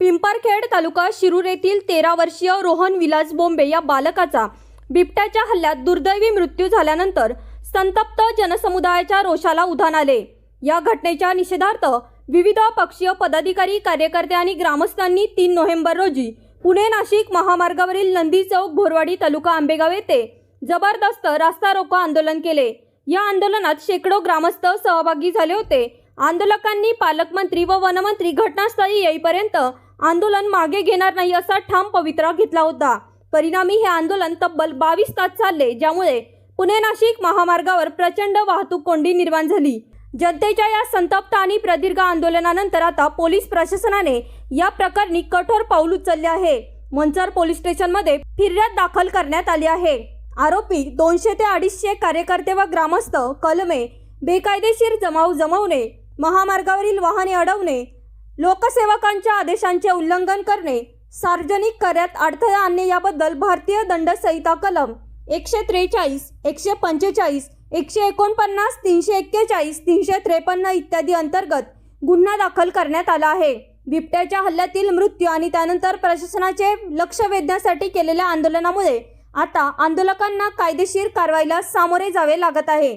पिंपरखेड तालुका शिरूर येथील तेरा वर्षीय रोहन विलास बोंबे या बालकाचा बिबट्याच्या हल्ल्यात दुर्दैवी मृत्यू झाल्यानंतर संतप्त जनसमुदायाच्या रोषाला उधाण आले. या घटनेच्या निषेधार्थ विविध पक्षीय पदाधिकारी कार्यकर्ते आणि ग्रामस्थांनी तीन नोव्हेंबर रोजी पुणे नाशिक महामार्गावरील नंदी चौक भोरवाडी तालुका आंबेगाव येथे जबरदस्त रास्ता रोको आंदोलन केले. या आंदोलनात शेकडो ग्रामस्थ सहभागी झाले होते. आंदोलकांनी पालकमंत्री व वनमंत्री घटनास्थळी येईपर्यंत आंदोलन मागे घेणार नाही असा ठाम पवित्रा घेतला होता. परिणामी हे आंदोलन तब्बल बावीस तास चालले ज्यामुळे पुणे नाशिक महामार्गावर प्रचंड वाहतूक कोंडी निर्माण झाली. जनतेच्या या संतप्त आणि प्रदीर्घ आंदोलनानंतर आता पोलीस प्रशासनाने या प्रकरणी कठोर पाऊल उचलले आहे. मंचर पोलीस स्टेशनमध्ये फिर्याद दाखल करण्यात आली आहे. आरोपी दोनशे ते अडीचशे कार्यकर्ते व ग्रामस्थ कलमे बेकायदेशीर जमाव जमवणे महामार्गावरील वाहने अडवणे लोकसेवकांच्या आदेशांचे उल्लंघन करणे सार्वजनिक कार्यात अडथळा आणणे याबद्दल भारतीय दंड संहिता कलम एकशे त्रेचाळीस एकशे पंचेचाळीस एकशे एकोणपन्नास तीनशे एक्केचाळीस तीनशे त्रेपन्न इत्यादी अंतर्गत गुन्हा दाखल करण्यात आला आहे. बिबट्याच्या हल्ल्यातील मृत्यू आणि त्यानंतर प्रशासनाचे लक्ष वेधण्यासाठी केलेल्या आंदोलनामुळे आता आंदोलकांना कायदेशीर कारवाईला सामोरे जावे लागत आहे.